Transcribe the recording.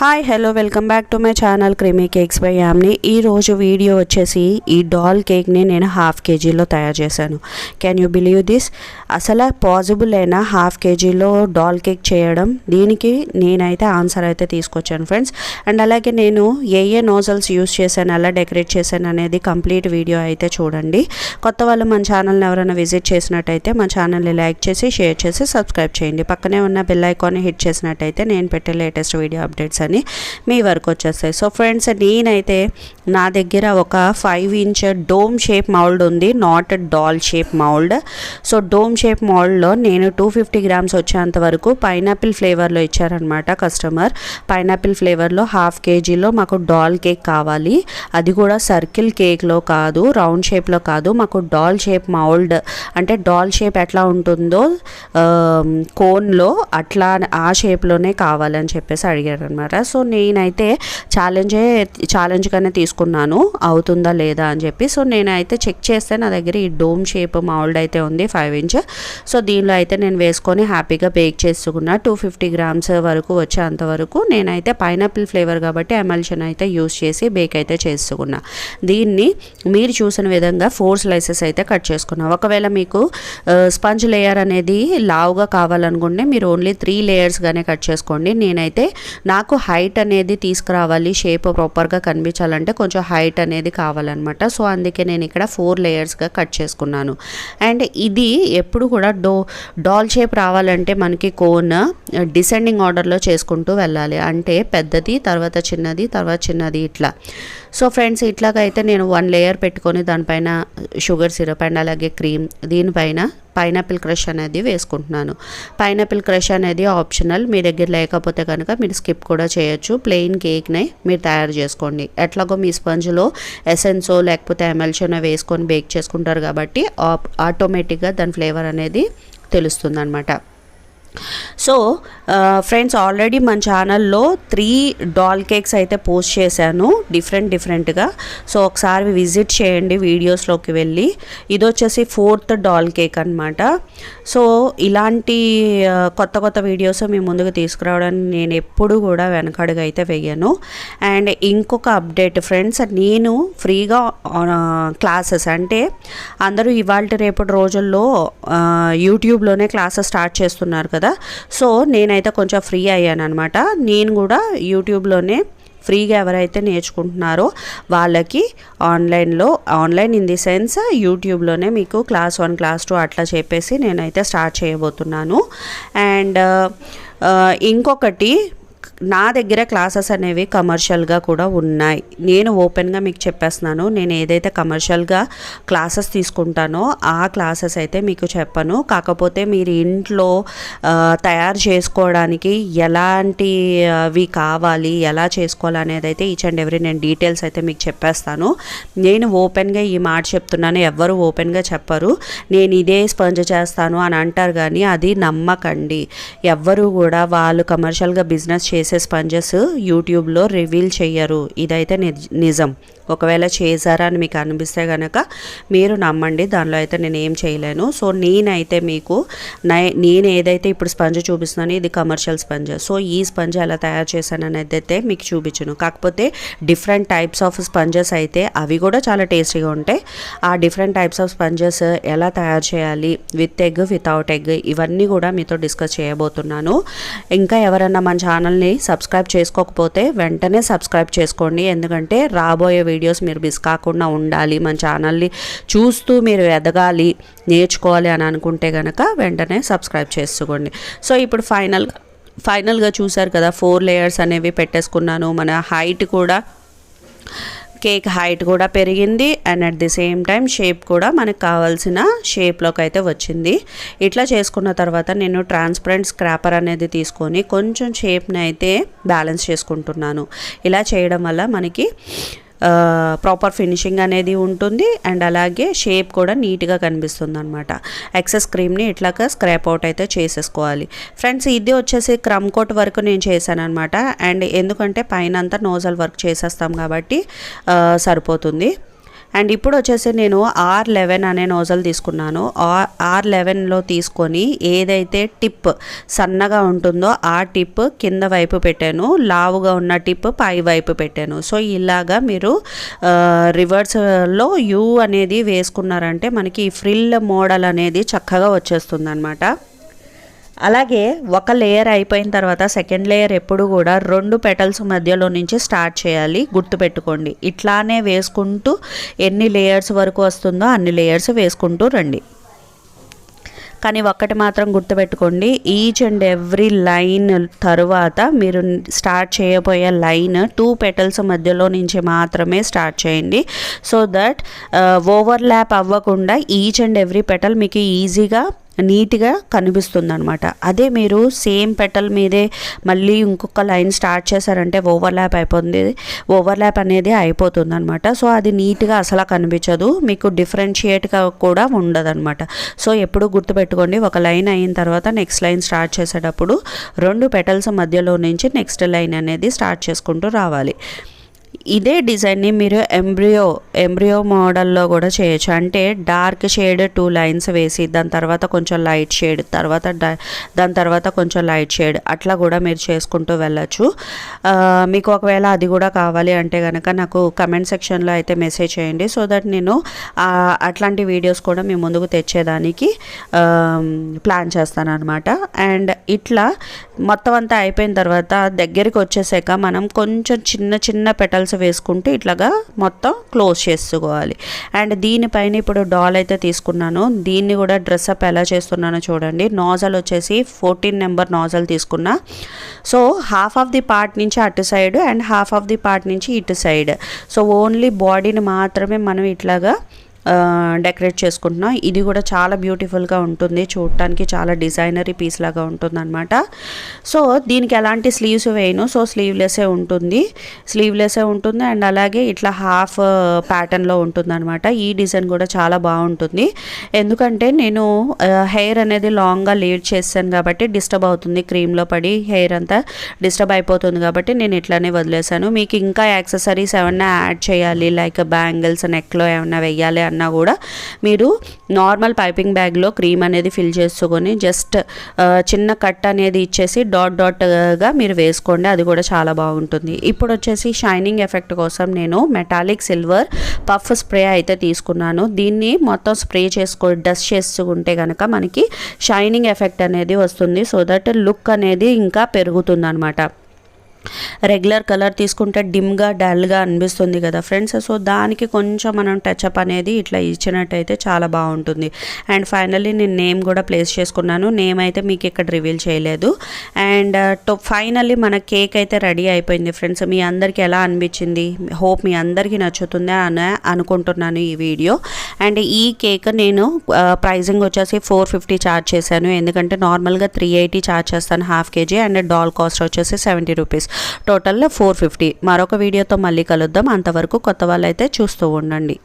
Hi hello welcome back to my channel creamy cakes by Yamini ఈరోజు video వచ్చేసి ఈ doll కేక్ని నేను హాఫ్ కేజీలో తయారు చేశాను. కెన్ యూ బిలీవ్ దిస్ అసలు పాసిబుల్ అయినా హాఫ్ కేజీలో డాల్ కేక్ చేయడం దీనికి నేనైతే ఆన్సర్ అయితే తీసుకొచ్చాను ఫ్రెండ్స్ అండ్ అలాగే నేను ఏ ఏ నోజల్స్ యూస్ చేశాను ఎలా డెకరేట్ చేశాను అనేది కంప్లీట్ వీడియో అయితే చూడండి. కొత్త వాళ్ళు మన ఛానల్ని ఎవరైనా విజిట్ చేసినట్టయితే మా ఛానల్ని లైక్ చేసి షేర్ చేసి సబ్స్క్రైబ్ చేయండి. పక్కనే ఉన్న బెల్ ఐకాన్ని హిట్ చేసినట్టయితే నేను పెట్టే లేటెస్ట్ వీడియో అప్డేట్స్ అని మీ వరకు వచ్చేస్తాయి. సో ఫ్రెండ్స్ నేనైతే నా దగ్గర ఒక five inch dome shape mould ఉంది. Not doll shape mould so dome shape మౌల్డ్లో నేను టూ ఫిఫ్టీ గ్రామ్స్ వచ్చేంత వరకు పైనాపిల్ ఫ్లేవర్లో ఇచ్చారనమాట కస్టమర్ పైనాపిల్ ఫ్లేవర్లో హాఫ్ కేజీలో మాకు డాల్ కేక్ కావాలి. అది కూడా సర్కిల్ కేక్లో కాదు రౌండ్ షేప్లో కాదు. మాకు డాల్ షేప్ మౌల్డ్ అంటే డాల్ షేప్ ఎట్లా ఉంటుందో కోన్లో అట్లా ఆ షేప్లోనే కావాలని చెప్పేసి అడిగారు అనమాట సో నేనైతే ఛాలెంజే ఛాలెంజ్గానే తీసుకున్నాను. అవుతుందా లేదా అని చెప్పి. సో నేనైతే చెక్ చేస్తే నా దగ్గర ఈ డోమ్ షేప్ మౌల్డ్ అయితే ఉంది ఫైవ్ ఇంచ్. సో దీనిలో అయితే నేను వేసుకొని హ్యాపీగా బేక్ చేసుకున్నా. టూ ఫిఫ్టీ గ్రామ్స్ వరకు వచ్చేంత వరకు నేనైతే పైనాపిల్ ఫ్లేవర్ కాబట్టి ఎమల్షన్ అయితే యూస్ చేసి బేక్ అయితే చేసుకున్నా. దీన్ని మీరు చూసిన విధంగా ఫోర్ స్లైసెస్ అయితే కట్ చేసుకున్నా. ఒకవేళ మీకు స్పంజ్ లేయర్ అనేది లావుగా కావాలనుకుంటే మీరు ఓన్లీ త్రీ లేయర్స్గానే కట్ చేసుకోండి. నేనైతే నాకు హైట్ అనేది తీసుకురావాలి షేప్ ప్రాపర్గా కనిపించాలంటే కొంచెం హైట్ అనేది కావాలన్నమాట. సో అందుకే నేను ఇక్కడ ఫోర్ లేయర్స్గా కట్ చేసుకున్నాను. అండ్ ఇది ఎప్పుడు కూడా డో డాల్ షేప్ రావాలంటే మనకి కోన్ డిసెండింగ్ ఆర్డర్లో చేసుకుంటూ వెళ్ళాలి. అంటే పెద్దది తర్వాత చిన్నది తర్వాత చిన్నది ఇట్లా. సో ఫ్రెండ్స్ ఇట్లాగైతే నేను వన్ లేయర్ పెట్టుకొని దానిపైన షుగర్ సిరప్ అండ్ అలాగే క్రీమ్ దీనిపైన పైనాపిల్ క్రష్ అనేది వేసుకుంటున్నాను. పైనాపిల్ క్రష్ అనేది ఆప్షనల్ మీ దగ్గర లేకపోతే కనుక మీరు స్కిప్ కూడా చేయొచ్చు. ప్లెయిన్ కేక్ని మీరు తయారు చేసుకోండి. ఎట్లాగో మీ స్పంజ్లో ఎసెన్సో లేకపోతే ఎమల్షన్ వేసుకొని బేక్ చేసుకుంటారు కాబట్టి ఆటోమేటిక్గా దాని ఫ్లేవర్ అనేది తెలుస్తుంది అనమాట సో ఫ్రెండ్స్ ఆల్రెడీ మన ఛానల్లో త్రీ డాల్ కేక్స్ అయితే పోస్ట్ చేశాను. డిఫరెంట్ డిఫరెంట్గా సో ఒకసారి విజిట్ చేయండి వీడియోస్లోకి వెళ్ళి. ఇది వచ్చేసి ఫోర్త్ డాల్ కేక్ అనమాట సో ఇలాంటి కొత్త కొత్త వీడియోస్ మీ ముందుకు తీసుకురావడానికి నేను ఎప్పుడు కూడా వెనకడుగు అయితే వెయ్యను అండ్ ఇంకొక అప్డేట్ ఫ్రెండ్స్ నేను ఫ్రీగా క్లాసెస్ అంటే అందరూ ఇవాళ రేపటి రోజుల్లో యూట్యూబ్లోనే క్లాసెస్ స్టార్ట్ చేస్తున్నారు కదా. సో నేనైతే కొంచెం ఫ్రీ అయ్యాను అనమాట నేను కూడా యూట్యూబ్లోనే ఫ్రీగా ఎవరైతే నేర్చుకుంటున్నారో వాళ్ళకి ఆన్లైన్లో ఆన్లైన్ ఇన్ ది సెన్స్ యూట్యూబ్లోనే మీకు క్లాస్ వన్ క్లాస్ టూ అట్లా చెప్పేసి నేనైతే స్టార్ట్ చేయబోతున్నాను. అండ్ ఇంకొకటి నా దగ్గర క్లాసెస్ అనేవి కమర్షియల్గా కూడా ఉన్నాయి. నేను ఓపెన్గా మీకు చెప్పేస్తున్నాను. నేను ఏదైతే కమర్షియల్గా క్లాసెస్ తీసుకుంటానో ఆ క్లాసెస్ అయితే మీకు చెప్పను. కాకపోతే మీరు ఇంట్లో తయారు చేసుకోవడానికి ఎలాంటివి కావాలి ఎలా చేసుకోవాలి అనేది అయితే ఈచ్ అండ్ ఎవ్రీ నేను డీటెయిల్స్ అయితే మీకు చెప్పేస్తాను. నేను ఓపెన్గా ఈ మాట చెప్తున్నాను. ఎవ్వరు ఓపెన్గా చెప్పరు. నేను ఇదే స్పంజ్ చేస్తాను అని అంటారు కానీ అది నమ్మకండి. ఎవ్వరు కూడా వాళ్ళు కమర్షియల్గా బిజినెస్ చేసి చేసే స్పంజెస్ యూట్యూబ్లో రివీల్ చెయ్యరు. ఇదైతే నిజం ఒకవేళ చేశారా అని మీకు అనిపిస్తే కనుక మీరు నమ్మండి. దానిలో అయితే నేను ఏం చేయలేను. సో నేనైతే మీకు నేను ఏదైతే ఇప్పుడు స్పంజ్ చూపిస్తున్నానో ఇది కమర్షియల్ స్పంజ్. సో ఈ స్పంజ్ ఎలా తయారు చేశాను అనేది అయితే మీకు చూపించను. కాకపోతే డిఫరెంట్ టైప్స్ ఆఫ్ స్పంజెస్ అయితే అవి కూడా చాలా టేస్టీగా ఉంటాయి. ఆ డిఫరెంట్ టైప్స్ ఆఫ్ స్పంజెస్ ఎలా తయారు చేయాలి? విత్ ఎగ్ వితౌట్ ఎగ్ ఇవన్నీ కూడా మీతో డిస్కస్ చేయబోతున్నాను. ఇంకా ఎవరన్నా మన ఛానల్ని సబ్స్క్రైబ్ చేసుకోకపోతే వెంటనే సబ్స్క్రైబ్ చేసుకోండి. ఎందుకంటే రాబోయే వీడియోస్ మీరు మిస్ కాకుండా ఉండాలి. మన ఛానల్ని చూస్తూ మీరు ఎదగాలి నేర్చుకోవాలి అని అనుకుంటే కనుక వెంటనే సబ్స్క్రైబ్ చేసుకోండి. సో ఇప్పుడు ఫైనల్ ఫైనల్గా చూసారు కదా ఫోర్ లేయర్స్ అనేవి పెట్టేసుకున్నాను. మన హైట్ కూడా కేక్ హైట్ కూడా పెరిగింది and at the same time shape కూడా మనకు కావాల్సిన షేప్లోకి అయితే వచ్చింది. ఇట్లా చేసుకున్న తర్వాత నేను ట్రాన్స్పరెంట్ స్క్రాపర్ అనేది తీసుకొని కొంచెం షేప్ని అయితే బ్యాలెన్స్ చేసుకుంటున్నాను. ఇలా చేయడం వల్ల మనకి ప్రాపర్ ఫినిషింగ్ అనేది ఉంటుంది అండ్ అలాగే షేప్ కూడా నీట్గా కనిపిస్తుంది అనమాట ఎక్సెస్ క్రీమ్ని ఇట్లాగా స్క్రాప్ అవుట్ అయితే చేసేసుకోవాలి. ఫ్రెండ్స్ ఇది వచ్చేసి క్రమ్ కోట్ వర్క్ నేను చేశాను అనమాట అండ్ ఎందుకంటే పైన అంతా నోజల్ వర్క్ చేసేస్తాం కాబట్టి సరిపోతుంది. అండ్ ఇప్పుడు వచ్చేసి నేను ఆర్ లెవెన్ అనే నోజల్ తీసుకున్నాను. ఆ- ఆర్ లెవెన్లో తీసుకొని ఏదైతే టిప్ సన్నగా ఉంటుందో ఆ టిప్ కింద వైపు పెట్టాను. లావుగా ఉన్న టిప్ పై వైపు పెట్టాను. సో ఇలాగా మీరు రివర్స్లో యూ అనేది వేసుకున్నారంటే మనకి ఈ ఫ్రిల్ మోడల్ అనేది చక్కగా వచ్చేస్తుంది అనమాట అలాగే ఒక లేయర్ అయిపోయిన తర్వాత సెకండ్ లేయర్ ఎప్పుడు కూడా రెండు పెటల్స్ మధ్యలో నుంచి స్టార్ట్ చేయాలి. గుర్తుపెట్టుకోండి. ఇట్లానే వేసుకుంటూ ఎన్ని లేయర్స్ వరకు వస్తుందో అన్ని లేయర్స్ వేసుకుంటూ రండి. కానీ ఒక్కటి మాత్రం గుర్తుపెట్టుకోండి. ఈచ్ అండ్ ఎవ్రీ లైన్ తరువాత మీరు స్టార్ట్ చేయబోయే లైన్ టూ పెటల్స్ మధ్యలో నుంచి మాత్రమే స్టార్ట్ చేయండి. సో దట్ ఓవర్లాప్ అవ్వకుండా ఈచ్ అండ్ ఎవ్రీ పెటల్ మీకు ఈజీగా నీట్గా కనిపిస్తుంది అనమాట అదే మీరు సేమ్ పెటల్ మీదే మళ్ళీ ఇంకొక లైన్ స్టార్ట్ చేశారంటే ఓవర్లాప్ అయిపోతుంది ఓవర్లాప్ అనేది అయిపోతుంది అనమాట సో అది నీట్గా అసలు కనిపించదు మీకు డిఫరెన్షియేట్గా కూడా ఉండదు అనమాట సో ఎప్పుడు గుర్తుపెట్టుకోండి ఒక లైన్ అయిన తర్వాత నెక్స్ట్ లైన్ స్టార్ట్ చేసేటప్పుడు రెండు పెటల్స్ మధ్యలో నుంచి నెక్స్ట్ లైన్ అనేది స్టార్ట్ చేసుకుంటూ రావాలి. ఇదే డిజైన్ని మీరు ఎంబ్రియో ఎంబ్రియో మోడల్లో కూడా చేయొచ్చు. అంటే డార్క్ షేడ్ టూ లైన్స్ వేసి దాని తర్వాత కొంచెం లైట్ షేడ్ తర్వాత దాని తర్వాత కొంచెం లైట్ షేడ్ అట్లా కూడా మీరు చేసుకుంటూ వెళ్ళచ్చు. మీకు ఒకవేళ అది కూడా కావాలి అంటే కనుక నాకు కమెంట్ సెక్షన్లో అయితే మెసేజ్ చేయండి. సో దట్ నేను అట్లాంటి వీడియోస్ కూడా మీ ముందుకు తెచ్చేదానికి ప్లాన్ చేస్తాను అనమాట అండ్ ఇట్లా మొత్తం అంతా అయిపోయిన తర్వాత దగ్గరికి వచ్చేసాక మనం కొంచెం చిన్న చిన్న పెటల్స్ వేసుకుంటూ ఇట్లాగా మొత్తం క్లోజ్ చేసుకోవాలి. అండ్ దీనిపైన ఇప్పుడు డాల్ అయితే తీసుకున్నాను. దీన్ని కూడా డ్రెస్అప్ ఎలా చేస్తున్నానో చూడండి. నాజల్ వచ్చేసి ఫోర్టీన్ నెంబర్ నాజల్ తీసుకున్నా. So half of the part నుంచి అటు side and half of the part నుంచి ఇటు సైడ్. సో ఓన్లీ బాడీని మాత్రమే మనం ఇట్లాగా డెకరేట్ చేసుకుంటున్నాం. ఇది కూడా చాలా బ్యూటిఫుల్గా ఉంటుంది. చూడటానికి చాలా డిజైనరీ పీస్ లాగా ఉంటుంది అనమాట సో దీనికి ఎలాంటి స్లీవ్స్ వేయను. సో స్లీవ్లెస్సే ఉంటుంది. స్లీవ్లెస్సే ఉంటుంది అండ్ అలాగే ఇట్లా హాఫ్ ప్యాటర్న్లో ఉంటుంది అనమాట ఈ డిజైన్ కూడా చాలా బాగుంటుంది. ఎందుకంటే నేను హెయిర్ అనేది లాంగ్గా లీడ్ చేశాను కాబట్టి డిస్టర్బ్ అవుతుంది. క్రీమ్లో పడి హెయిర్ అంతా డిస్టర్బ్ అయిపోతుంది కాబట్టి నేను ఇట్లానే వదిలేసాను మీకు ఇంకా యాక్సెసరీస్ ఏమన్నా యాడ్ చేయాలి? లైక్ బ్యాంగిల్స్ నెక్లో ఏమన్నా వెయ్యాలి అన్న కూడా మీరు నార్మల్ పైపింగ్ బ్యాగ్లో క్రీమ్ అనేది ఫిల్ చేసుకొని జస్ట్ చిన్న కట్ అనేది ఇచ్చేసి డాట్ డాట్గా మీరు వేసుకోండి. అది కూడా చాలా బాగుంటుంది. ఇప్పుడు వచ్చేసి షైనింగ్ ఎఫెక్ట్ కోసం నేను మెటాలిక్ సిల్వర్ పఫ్ స్ప్రే అయితే తీసుకున్నాను. దీన్ని మొత్తం స్ప్రే చేసుకో డస్ట్ చేసుకుంటే కనుక మనకి షైనింగ్ ఎఫెక్ట్ అనేది వస్తుంది. సో దట్ లుక్ అనేది ఇంకా పెరుగుతుంది అనమాట రెగ్యులర్ కలర్ తీసుకుంటే డిమ్గా డల్గా అనిపిస్తుంది కదా ఫ్రెండ్స్ సో దానికి కొంచెం మనం టచ్అప్ అనేది ఇట్లా ఇచ్చినట్టయితే చాలా బాగుంటుంది. అండ్ ఫైనల్లీ నేను నేమ్ కూడా ప్లేస్ చేసుకున్నాను. నేమ్ అయితే మీకు ఇక్కడ రివీల్ చేయలేదు. అండ్ టో ఫైనల్లీ మన కేక్ అయితే రెడీ అయిపోయింది ఫ్రెండ్స్ మీ అందరికీ ఎలా అనిపించింది? హోప్ మీ అందరికీ నచ్చుతుంది అని అనుకుంటున్నాను ఈ వీడియో అండ్ ఈ కేక్ నేను uh, ప్రైజింగ్ వచ్చేసి ఫోర్ ఫిఫ్టీ ఛార్జ్ చేశాను. ఎందుకంటే నార్మల్గా త్రీ ఎయిటీ ఛార్జ్ చేస్తాను half KG and doll cost వచ్చేసి సెవెంటీ రూపీస్ టోటల్లో ఫోర్ ఫిఫ్టీ మరొక వీడియోతో మళ్ళీ కలుద్దాం. అంతవరకు కొత్త వాళ్ళైతే చూస్తూ ఉండండి.